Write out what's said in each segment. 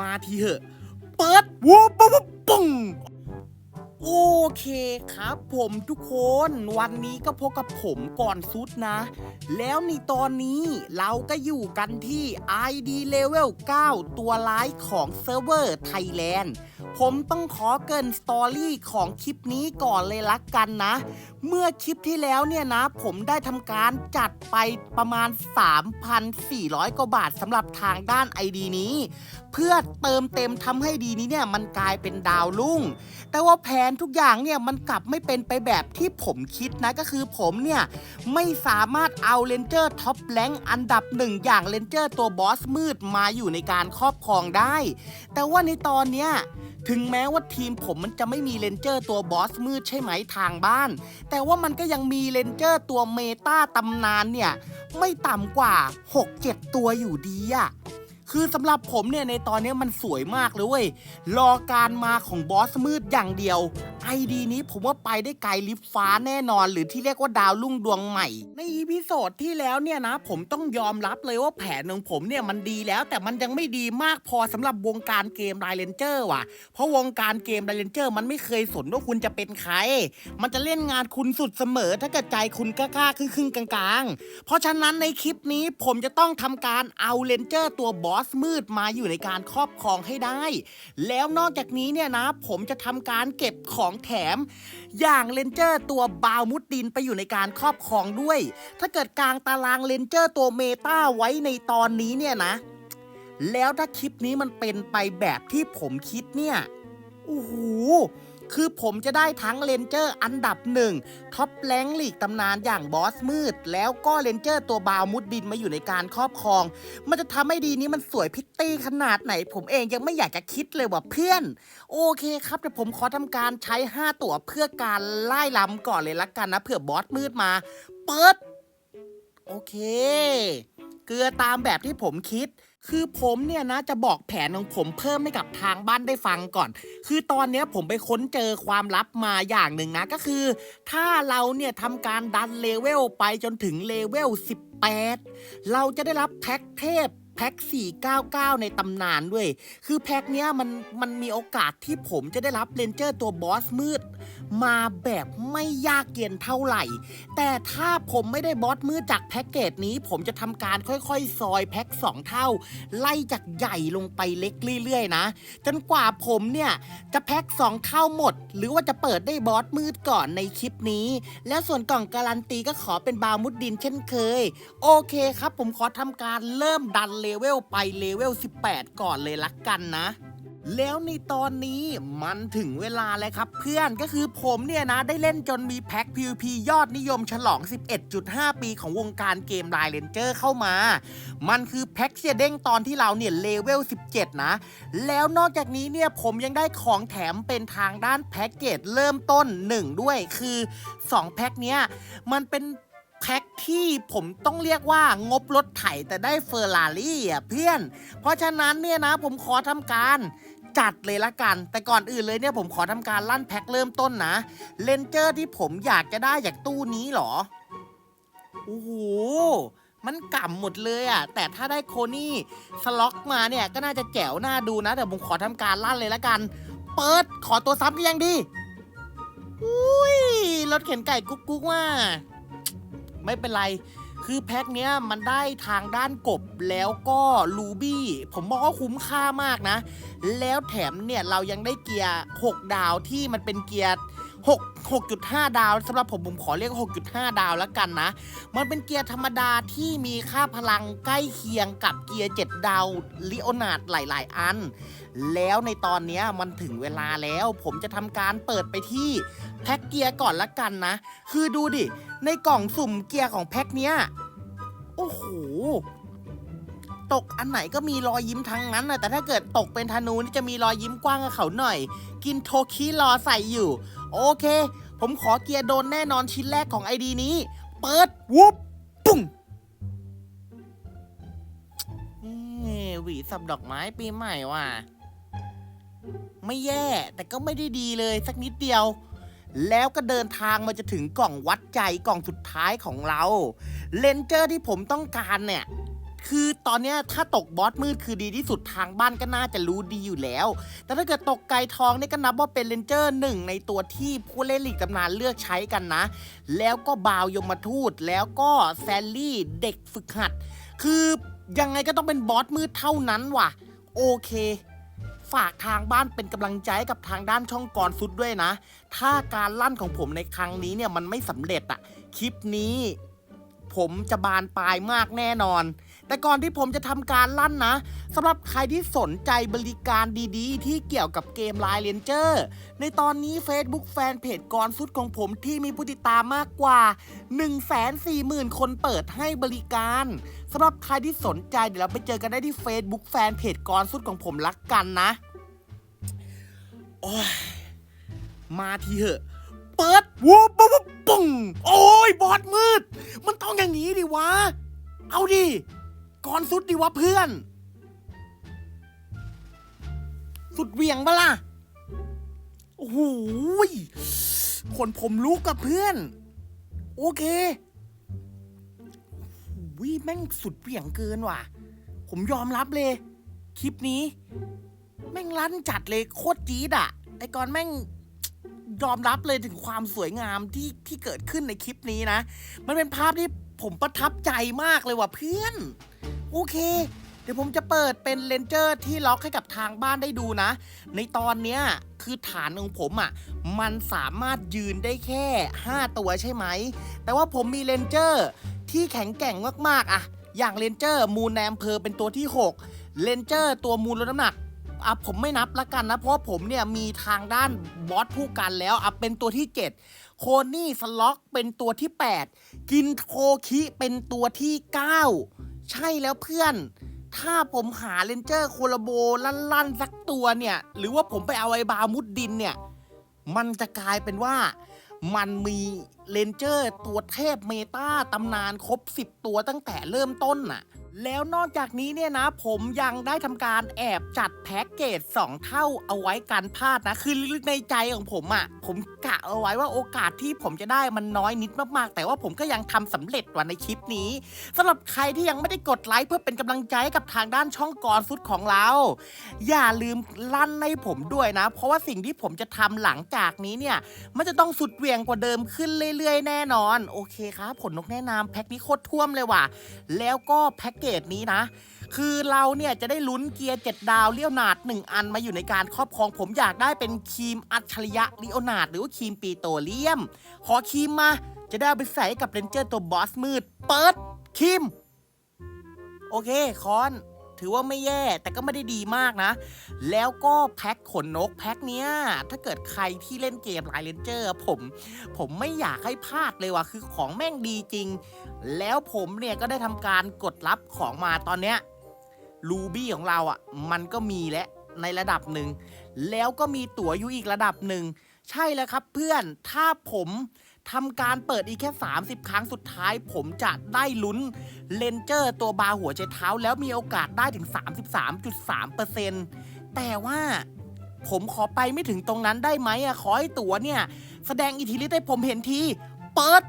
มาทีเหอะ เปิดวูบปุ๊บปุ้งโอเคครับผมทุกคนวันนี้ก็พบกับผมก่อนซุดนะ แล้วในตอนนี้เราก็อยู่กันที่ ID Level 9 ตัวร้ายของเซิร์ฟเวอร์ไทยแลนด์ผมต้องขอเกินสตอรี่ของคลิปนี้ก่อนเลยละกันนะ เมื่อคลิปที่แล้วเนี่ยนะ ผมได้ทำการจัดไปประมาณ 3,400 กว่าบาทสำหรับทางด้าน ID นี้ เพื่อเติมเต็มทำให้ดีนี้เนี่ยมันกลายเป็นดาวรุ่ง แต่ว่าแผนทุกอย่างเนี่ยมันกลับไม่เป็นไปแบบที่ผมคิดนะก็คือผมเนี่ย ไม่สามารถเอาเลนเจอร์ท็อปแรงอันดับหนึ่งอย่างเลนเจอร์ตัวบอสมืดมาอยู่ในการครอบครองได้ แต่ว่าในตอนเนี้ย ถึงแม้ว่าทีมผมมันจะไม่มีเลนเจอร์ตัวบอสมืดใช่ไหมทางบ้าน แต่ว่ามันก็ยังมีเลนเจอร์ตัวเมตาตำนานเนี่ย ไม่ต่ำกว่า 6-7 ตัวอยู่ดีอะ คือสำหรับผมเนี่ยในตอนนี้มันสวยมากเลยเว้ยรอการมาของบอสมืดอย่างเดียวไอดีนี้ผมว่าไปได้ไกลลิฟฟ้าแน่นอน หรือที่เรียกว่าดาวรุ่งดวงใหม่ ในอีพิโซดที่แล้วเนี่ยนะ ผมต้องยอมรับเลยว่าแผนของผมเนี่ยมันดีแล้ว แต่มันยังไม่ดีมากพอสำหรับวงการเกมไรเลนเจอร์ว่ะ เพราะวงการเกมไรเลนเจอร์มันไม่เคยสนว่าคุณจะเป็นใคร มันจะเล่นงานคุณสุดเสมอ ถ้าเกิดใจคุณกล้าๆครึ่งๆกลางๆ เพราะฉะนั้นในคลิปนี้ผมจะต้องทำการเอาเลนเจอร์ตัวบอสมืดมาอยู่ในการครอบครองให้ได้ แล้วนอกจากนี้เนี่ยนะ ผมจะทำการเก็บของแถม อย่างเลนเจอร์ตัวบาวมุดดินไปอยู่ในการครอบครองด้วย ถ้าเกิดกลางตารางเลนเจอร์ตัวเมตาไว้ในตอนนี้เนี่ยนะ แล้วถ้าคลิปนี้มันเป็นไปแบบที่ผมคิดเนี่ย โอ้โหคือผมจะได้ทั้งเลนเจอร์อันดับหนึ่งท็อปแรงลีกตำนานอย่างบอสมืด แล้วก็เลนเจอร์ตัวบาวมุดดินมาอยู่ในการครอบครอง มันจะทำให้ดีนี้มันสวยพิตตี้ขนาดไหน ผมเองยังไม่อยากจะคิดเลยว่าเพื่อน โอเคครับเดี๋ยวผมขอทำการใช้ 5 ตั๋วเพื่อการไล่ลำก่อนเลยละกันนะเผื่อบอสมืดมา เปิด โอเค เกลือตามแบบที่ผมคิด คือผมเนี่ยนะจะบอกแผนของผมเพิ่มให้กับทางบ้านได้ฟังก่อน คือตอนเนี้ยผมไปค้นเจอความลับมาอย่างหนึ่งนะก็คือ ถ้าเราเนี่ยทำการดันเลเวลไปจนถึงเลเวล 18 เราจะได้รับแพ็กเทพแพ็ก499 ในตำนานด้วย คือแพ็กเนี้ยมันมันมีโอกาสที่ผมจะได้รับเลนเจอร์ตัวบอสมืด มาแบบไม่ยากเย็นเท่าไหร่ แต่ถ้าผมไม่ได้บอสมืดจากแพ็กเกจนี้ ผมจะทำการค่อยๆ ซอยแพ็ก2 เท่า ไล่จากใหญ่ลงไปเล็กเรื่อยๆนะ จนกว่าผมเนี่ย จะแพ็ก2 เท่าหมด หรือว่าจะเปิดได้บอสมืดก่อนในคลิปนี้ แล้วส่วนกล่องการันตีก็ขอเป็นบาวมุดดินเช่นเคย โอเคครับ ผมขอทำการเริ่มดันเลเวลไปเลเวล 18 ก่อนเลยละกันนะ แล้วในตอนนี้มันถึงเวลาแล้วครับเพื่อนก็คือผมเนี่ยนะได้เล่นจนมีแพ็ค PVP ยอดนิยมฉลอง 11.5 ปีของวงการเกมไ i เลนเจอร์เข้ามา มันคือแพ็คเชียเด้งตอนที่เราเนี่ยเลเวล 17 นะ แล้วนอกจากนี้เนี่ยผมยังได้ของแถมเป็นทางด้านแพ็กเกจเริ่มต้น 1 ด้วยคือ 2 แพ็คเนี้ยมันเป็นแพ็คที่ผมต้องเรียกว่างบรถไถแต่ได้เฟอร์รารี่อะเพื่อน เพราะฉะนั้นเนี่ยนะผมขอทำการ จัดเลยละกัน แต่ก่อนอื่นเลยเนี่ยผมขอทำการลั่นแพ็คเริ่มต้นนะ เลนเจอร์ที่ผมอยากจะได้จากตู้นี้หรอ โอ้โห มันก่ำหมดเลยอะ แต่ถ้าได้โคนี่สล็อกมาเนี่ยก็น่าจะแจ๋วน่าดูนะ แต่ผมขอทำการลั่นเลยละกัน เปิดขอตัวซ้ำก็ยังดี อุ้ยรถเข็นไก่กุ๊กกุ๊กว่า ไม่เป็นไร คือแพ็คเนี้ยมันได้ทางด้านกบแล้วก็ลูบี้ ผมบอกว่าคุ้มค่ามากนะ แล้วแถมเนี่ยเรายังได้เกียร์ 6 ดาวที่มันเป็นเกียร์6 6.5 ดาวสำหรับผมผมขอเรียก 6.5 ดาวแล้วกันนะ มันเป็นเกียร์ธรรมดาที่มีค่าพลังใกล้เคียงกับเกียร์ 7 ดาวลิโอนาร์ดหลาย ๆ อัน แล้วในตอนนี้มันถึงเวลาแล้ว ผมจะทำการเปิดไปที่แพ็คเกียร์ก่อนละกันนะ คือดูดิ ในกล่องสุ่มเกียร์ของแพ็คเนี้ย โอ้โห ตกอันไหนก็มีรอยยิ้มทั้งนั้นนะแต่ถ้าเกิดตกเป็นธนูนี่จะมีรอยยิ้มกว้างกับเขาหน่อย กินโทคิรอใส่อยู่ โอเค ผมขอเกียร์โดนแน่นอนชิ้นแรกของไอดีนี้ เปิดวุบปุ้งเอ้หวีสับดอกไม้ปีใหม่ว่ะ ไม่แย่แต่ก็ไม่ได้ดีเลยสักนิดเดียว แล้วก็เดินทางมาจะถึงกล่องวัดใจกล่องสุดท้ายของเรา เลนเจอร์ที่ผมต้องการเนี่ย คือตอนนี้ถ้าตกบอสมืดคือดีที่สุดทางบ้านก็น่าจะรู้ดีอยู่แล้ว แต่ถ้าเกิดตกไก่ทองเนี่ยก็นับว่าเป็นเลนเจอร์หนึ่งในตัวที่ผู้เล่นหลีกตำนานเลือกใช้กันนะ แล้วก็บาวยมทูตแล้วก็แซลลี่เด็กฝึกหัด คือยังไงก็ต้องเป็นบอสมืดเท่านั้นว่ะ โอเค ฝากทางบ้านเป็นกำลังใจใกับทางด้านช่องกรสุดด้วยนะ ถ้าการลั่นของผมในครั้งนี้เนี่ยมันไม่สำเร็จอะคลิปนี้ ผมจะบานปลายมากแน่นอน แต่ก่อนที่ผมจะทำการลั่นนะสำหรับใครที่สนใจบริการดีๆ ที่เกี่ยวกับเกม Line Ranger ในตอนนี้ Facebook แฟนเพจกรฟุตของผมที่มีผู้ติดตามมากกว่า 140,000 คนเปิดให้บริการสำหรับใครที่สนใจเดี๋ยวเราไปเจอกันได้ที่ Facebook แฟนเพจกรฟุตของผมลักกันนะโอ้ยมาทีเหอะเปิดวูบปุ๊บปุ๊บปุ้งโอ้ยบอดมืด มันต้องอย่างนี้ดิวะ เอาดิ ก่อนสุดดิวะเพื่อน สุดเหวียงปะล่ะ โอ้โหขนผมลุกกับเพื่อน โอเควิแม่งสุดเหวี่ยงเกินว่ะ ผมยอมรับเลย คลิปนี้ แม่งลั่นจัดเลยโคตรจี๊ดอะไอ้กอนแม่งยอมรับเลยถึงความสวยงามที่ที่เกิดขึ้นในคลิปนี้นะ มันเป็นภาพที่ผมประทับใจมากเลยว่ะเพื่อน โอเค เดี๋ยวผมจะเปิดเป็นเลนเจอร์ที่ล็อกให้กับทางบ้านได้ดูนะ ในตอนเนี้ยคือฐานของผมอะ่ะ มันสามารถยืนได้แค่ 5 ตัวใช่ไหม แต่ว่าผมมีเลนเจอร์ที่แข็งแกร่งมากๆอะอย่างเลนเจอร์มูนแนมเพอเป็นตัวที่ 6 เลนเจอร์ตัวมูลลดน้ำหนักอะผมไม่นับละกันนะ เพราะผมเนี่ยมีทางด้านบอสผู้กันแล้วอะเป็นตัวที่ 7 โคนี่สล็อกเป็นตัวที่ 8 กินโคคิเป็นตัวที่ 9 ใช่แล้วเพื่อน ถ้าผมหาเลนเจอร์โคลาโบลั่นๆสักตัวเนี่ย หรือว่าผมไปเอาไอ้บามุดดินเนี่ย มันจะกลายเป็นว่า มันมีเลนเจอร์ตัวเทพเมตาตำนานครบ 10 ตัวตั้งแต่เริ่มต้นน่ะ แล้วนอกจากนี้เนี่ยนะ ผมยังได้ทำการแอบจัดแพ็กเกจ 2 เท่าเอาไว้กันพลาดนะ คือลึกในใจของผมอะ่ะ ผมกะเอาไว้ว่าโอกาสที่ผมจะได้มันน้อยนิดมากๆ แต่ว่าผมก็ยังทำสำเร็จกว่าในคลิปนี้สำหรับใครที่ยังไม่ได้กดไลค์เพื่อเป็นกำลังใจให้กับทางด้านช่องกรฟุตของเรา อย่าลืมลั่นให้ผมด้วยนะ เพราะว่าสิ่งที่ผมจะทำหลังจากนี้เนี่ยมันจะต้องสุดเวียงกว่าเดิมขึ้นเรื่อย ๆ แน่นอน โอเคครับผลนกแนะนำแพ็คนี้โคตรท่วมเลยว่ะแล้วก็แพ็กเกจนี้นะคือเราเนี่ยจะได้ลุ้นเกียร์เจ็ดดาวเลี้ยวนาดหนึ่งอันมาอยู่ในการครอบครองผมอยากได้เป็นครีมอัจฉริยะลิโอนาดหรือว่าครีมปีโตเลียม ขอครีมมา จะได้เอาไปใส่กับเรนเจอร์ตัวบอสมืด เปิดครีม โอเคคอนถือว่าไม่แย่แต่ก็ไม่ได้ดีมากนะ แล้วก็แพ็คขนนกแพ็คเนี้ย ถ้าเกิดใครที่เล่นเกมไลเลนเจอร์ผม ผมไม่อยากให้พลาดเลยว่ะ คือของแม่งดีจริง แล้วผมเนี่ยก็ได้ทำการกดรับของมาตอนเนี้ย รูบี้ของเราอะ่ะมันก็มีแล้วในระดับหนึ่ง แล้วก็มีตั๋วอยู่อีกระดับหนึ่ง ใช่แล้วครับเพื่อนถ้าผมทำการเปิดอีกแค่ 30 ครั้งสุดท้าย ผมจะได้ลุ้นเลนเจอร์ตัวบาหัวใจเท้า แล้วมีโอกาสได้ถึง 33.3%แต่ว่าผมขอไปไม่ถึงตรงนั้นได้ไหมอะขอให้ตั๋วเนี่ย แสดงอิทธิฤทธิ์ให้ผมเห็นที เปิด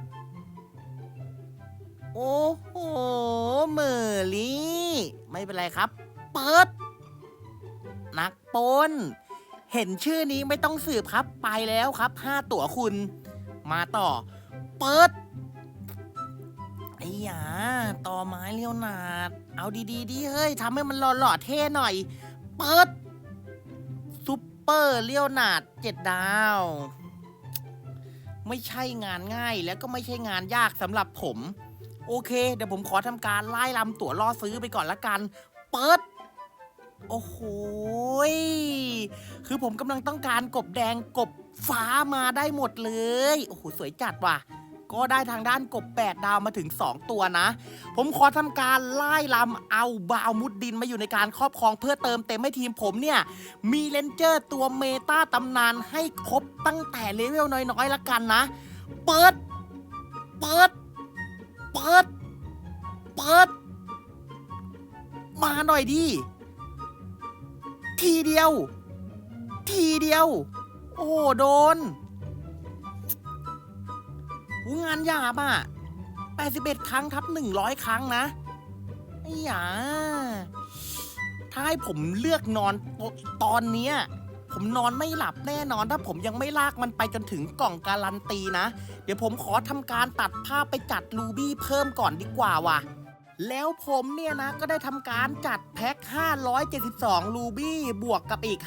โอ้โหเมอร์ลี่ ไม่เป็นไรครับ เปิด นักปน เห็นชื่อนี้ไม่ต้องสืบครับ ไปแล้วครับห้าตั๋วคุณ มาต่อ เปิดไอ้หยาต่อไม้เลี้ยวนาด เอาดีๆดิเฮ้ยทำให้มันหล่อๆเท่หน่อย เปิดซุปเปอร์เลี้ยวนาดเจ็ดดาว ไม่ใช่งานง่ายแล้วก็ไม่ใช่งานยากสำหรับผม โอเค เดี๋ยวผมขอทำการไล่ลำตั๋วล่อซื้อไปก่อนละกัน เปิด โอ้โหยคือผมกำลังต้องการกบแดงกบฟ้ามาได้หมดเลย โอ้โห สวยจัดว่ะ ก็ได้ทางด้านกบ 8 ดาวมาถึง 2 ตัวนะ ผมขอทำการไล่ลำเอาบาวมุดดินมาอยู่ในการครอบครองเพื่อเติมเต็มให้ทีมผมเนี่ย มีเลนเจอร์ตัวเมตาตำนานให้ครบตั้งแต่เลเวลน้อยๆละกันนะ เปิด เปิด เปิด เปิด มาหน่อยดิ ทีเดียว ทีเดียว โอ้โดนหูงานหยาบอะ81 ครั้งทับ 100 ครั้งนะไอ้หยาถ้าให้ผมเลือกนอนตตอนเนี้ย ผมนอนไม่หลับแน่นอน ถ้าผมยังไม่ลากมันไปจนถึงกล่องการันตีนะ เดี๋ยวผมขอทำการตัดภาพไปจัดรูบี้เพิ่มก่อนดีกว่าว่ะแล้วผมเนี่ยนะก็ได้ทำการจัดแพ็ค 572 รูบี้บวกกับอีก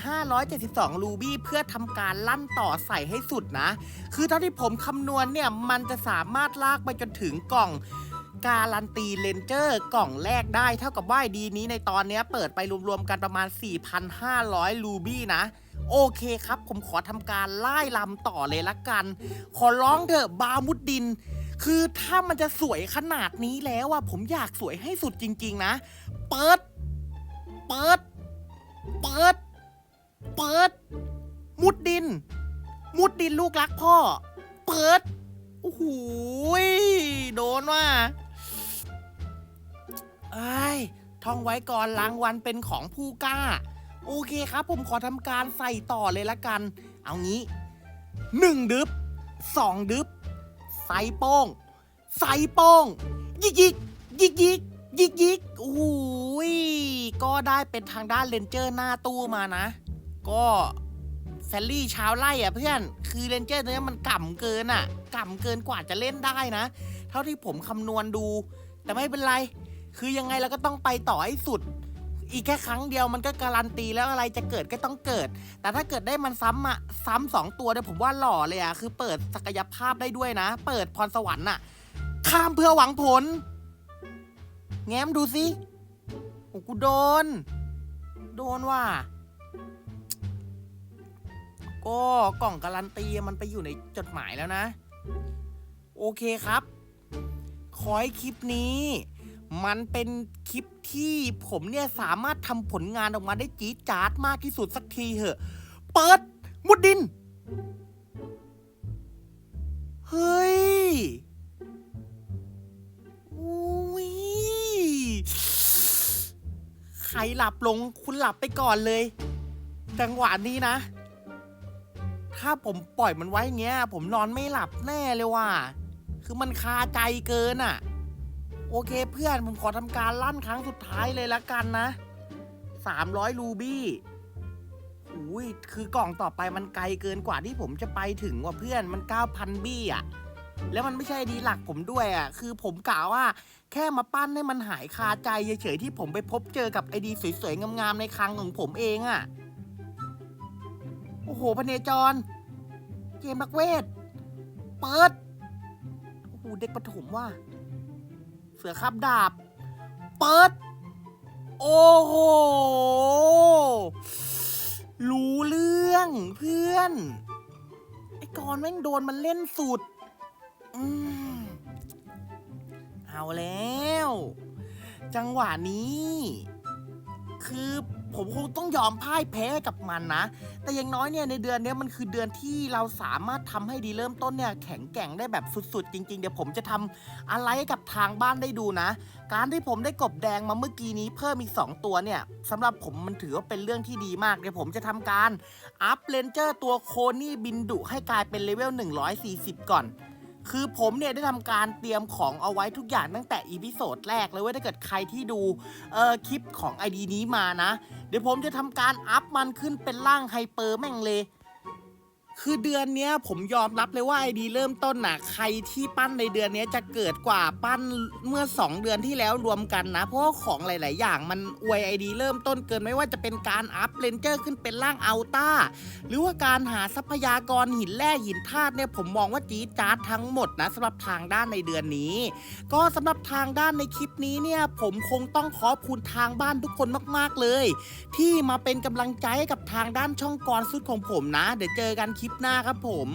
572 รูบี้เพื่อทำการลั่นต่อใส่ให้สุดนะ คือเท่าที่ผมคำนวณเนี่ยมันจะสามารถลากไปจนถึงกล่องการันตีเลนเจอร์กล่องแรกได้เท่ากับว่าดีนี้ในตอนนี้เปิดไปรวมๆกันประมาณ 4,500 รูบี้นะ โอเคครับ ผมขอทำการไล่ลำต่อเลยละกัน ขอร้องเถอะบามุดดิน คือถ้ามันจะสวยขนาดนี้แล้วอะผมอยากสวยให้สุดจริง ๆ นะ เปิด เปิด เปิด เปิด มุดดิน มุดดินลูกรักพ่อ เปิด โอ้โหโดนว่ะไอ้ท่องไว้ก่อนรางวัลเป็นของผู้กล้า โอเคครับ ผมขอทำการใส่ต่อเลยละกัน เอางี้หนึ่งดึบสองดึบใส่โป้งใส่โป้งยิกยิกยิกยิกยิกยิกโอ้โหยก็ได้เป็นทางด้านเลนเจอร์หน้าตู้มานะ ก็แฟลลี่ชาวไล่อะเพื่อน คือเลนเจอร์ตัวเนี้ยมันก่ำเกินอะก่ำเกินกว่าจะเล่นได้นะ เท่าที่ผมคำนวณดู แต่ไม่เป็นไร คือยังไงเราก็ต้องไปต่อให้สุด อีกแค่ครั้งเดียวมันก็การันตีแล้วอะไรจะเกิดก็ต้องเกิด แต่ถ้าเกิดได้มันซ้ำอะซ้ำสองตัวเนี่ยผมว่าหล่อเลยอะคือเปิดศักยภาพได้ด้วยนะ เปิดพรสวรรค์อะข้ามเพื่อหวังผล แง้มดูสิโอ้กูโดน โดนว่ะก็กล่องการันตีมันไปอยู่ในจดหมายแล้วนะ โอเคครับ ขอให้คลิปนี้ มันเป็นคลิปที่ผมเนี่ยสามารถทำผลงานออกมาได้จี๊ดจ๊าดมากที่สุดสักทีเหอะ เปิด มุดดิน เฮ้ยอุ้ยใครหลับลงคุณหลับไปก่อนเลย จังหวะนี้นะ ถ้าผมปล่อยมันไว้เงี้ย ผมนอนไม่หลับแน่เลยว่ะ คือมันคาใจเกินอะ โอเคเพื่อนผมขอทำการลั่นครั้งสุดท้ายเลยละกันนะ300รูบี้อุ้ยคือกล่องต่อไปมันไกลเกินกว่าที่ผมจะไปถึงว่ะเพื่อนมัน9,000บี้อะแล้วมันไม่ใช่ดีหลักผมด้วยอะ คือผมกล่าวว่า แค่มาปั้นให้มันหายคาใจเฉยๆที่ผมไปพบเจอกับไอดีสวยๆงามๆในคลังของผมเองอะ โอ้โหพเนจรเกมนักเวท เปิด โอ้โหเด็กประถมว่ะ เสือขับดาบ เปิด โอ้โห รู้เรื่องเพื่อน ไอ้กอนแม่งโดนมันเล่นสุด อืมเอาแล้ว จังหวะนี้ คือ ผมคงต้องยอมพ่ายแพ้กับมันนะ แต่อย่างน้อยเนี่ยในเดือนนี้มันคือเดือนที่เราสามารถทำให้ดีเริ่มต้นเนี่ยแข็งแกร่งได้แบบสุดๆ จริง ๆ เดี๋ยวผมจะทำอะไรกับทางบ้านได้ดูนะ การที่ผมได้กบแดงมาเมื่อกี้นี้เพิ่มอีก 2 ตัวเนี่ยสำหรับผมมันถือว่าเป็นเรื่องที่ดีมากเดี๋ยวผมจะทำการอัพเลนเจอร์ตัวโคนี่บินดุให้กลายเป็นเลเวล140 ก่อน คือผมเนี่ยได้ทำการเตรียมของเอาไว้ทุกอย่างตั้งแต่อีพิโซดแรกเลยเว่าถ้าเกิดใครที่ดูเออคลิปของ ID นี้มานะ เดี๋ยวผมจะทำการอัพมันขึ้นเป็นร่างไฮเปอร์แม่งเลย คือเดือนเนี้ยผมยอมรับเลยว่าไอดีเริ่มต้นน่ะ ใครที่ปั้นในเดือนเนี้ยจะเกิดกว่าปั้นเมื่อ 2 เดือนที่แล้วรวมกันนะ เพราะว่าของหลาย ๆ อย่างมันอวยไอดี เริ่มต้นเกินไม่ว่าจะเป็นการอัพเลนเจอร์ขึ้นเป็นร่างอัลต้าหรือว่าการหาทรัพยากรหินแร่หินธาตุเนี่ยผมมองว่าจี๊ดจ๊าดทั้งหมดนะสำหรับทางด้านในเดือนนี้ ก็สำหรับทางด้านในคลิปนี้เนี่ยผมคงต้องขอบคุณทางบ้านทุกคนมาก ๆ เลย ที่มาเป็นกำลังใจให้กับทางด้านช่องกรสุดของผมนะ เดี๋ยวเจอกันคลิปลิปหน้าครับผม